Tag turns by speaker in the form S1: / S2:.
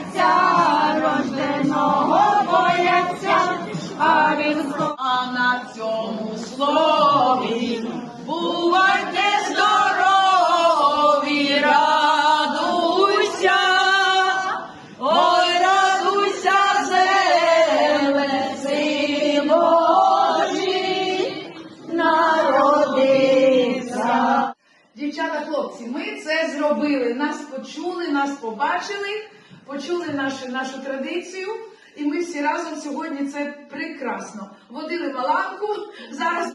S1: серця рожденого бояться, а він а
S2: на цьому
S1: слові бувайте здорові, радуйся, ой, радуйся, земле, Божий, народився.
S2: Дівчата, хлопці, ми це зробили. Нас почули, нас побачили почули нашу, нашу традицію. І ми всі разом сьогодні це прекрасно. Водили маланку. Зараз